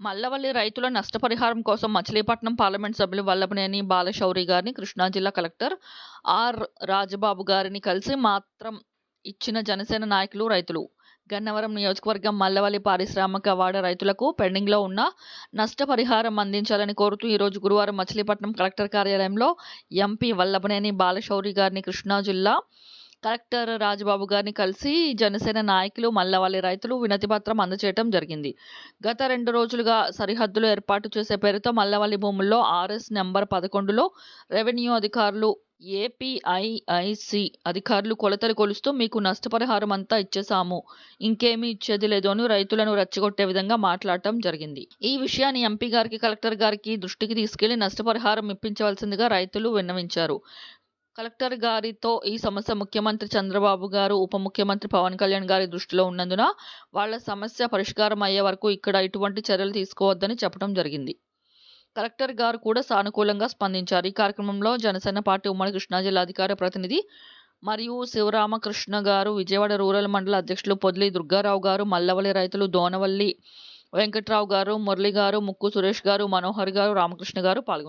మల్లవల్లి రైతుల నష్టపరిహారం కోసం మచిలీపట్నం పార్లమెంట్ సభ్యులు వల్లభనేని బాలశౌరి గారిని కృష్ణా జిల్లా కలెక్టర్ ఆర్ రాజబాబు గారిని కలిసి మాత్రం ఇచ్చిన జనసేన నాయకులు రైతులు. గన్నవరం నియోజకవర్గం మల్లవల్లి పారిశ్రామిక వాడ రైతులకు పెండింగ్లో ఉన్న నష్టపరిహారం అందించాలని కోరుతూ ఈరోజు గురువారం మచిలీపట్నం కలెక్టర్ కార్యాలయంలో ఎంపీ వల్లభనేని బాలశౌరి గారిని కృష్ణా జిల్లా కలెక్టర్ రాజబాబు గారిని కలిసి జనసేన నాయకులు మల్లవల్లి రైతులు వినతిపత్రం అందజేయడం జరిగింది. గత రెండు రోజులుగా సరిహద్దులు ఏర్పాటు చేసే పేరుతో మల్లవల్లి భూముల్లో ఆర్ఎస్ నెంబర్ పదకొండులో రెవెన్యూ అధికారులు ఏపీఐఐసి అధికారులు కొలతలు కొలుస్తూ మీకు నష్టపరిహారం అంతా ఇచ్చేసాము ఇంకేమీ ఇచ్చేది లేదు అని రైతులను రెచ్చగొట్టే విధంగా మాట్లాడటం జరిగింది. ఈ విషయాన్ని ఎంపీ గారికి కలెక్టర్ గారికి దృష్టికి తీసుకెళ్ళి నష్టపరిహారం ఇప్పించవలసిందిగా రైతులు విన్నవించారు. కలెక్టర్ గారితో ఈ సమస్య ముఖ్యమంత్రి చంద్రబాబు గారు ఉప ముఖ్యమంత్రి పవన్ కళ్యాణ్ గారి దృష్టిలో ఉన్నందున వాళ్ళ సమస్య పరిష్కారం అయ్యే వరకు ఇక్కడ ఎటువంటి చర్యలు తీసుకోవద్దని చెప్పడం జరిగింది. కలెక్టర్ గారు కూడా సానుకూలంగా స్పందించారు. ఈ కార్యక్రమంలో జనసేన పార్టీ ఉమ్మడి కృష్ణా జిల్లా అధికార ప్రతినిధి మరియు శివరామకృష్ణ గారు విజయవాడ రూరల్ మండల అధ్యక్షులు పొదిలి దుర్గారావు గారు మల్లవల్లి రైతులు దోనవల్లి వెంకట్రావు గారు మురళి గారు ముక్కు సురేష్ గారు మనోహర్ గారు రామకృష్ణ గారు పాల్గొన్నారు.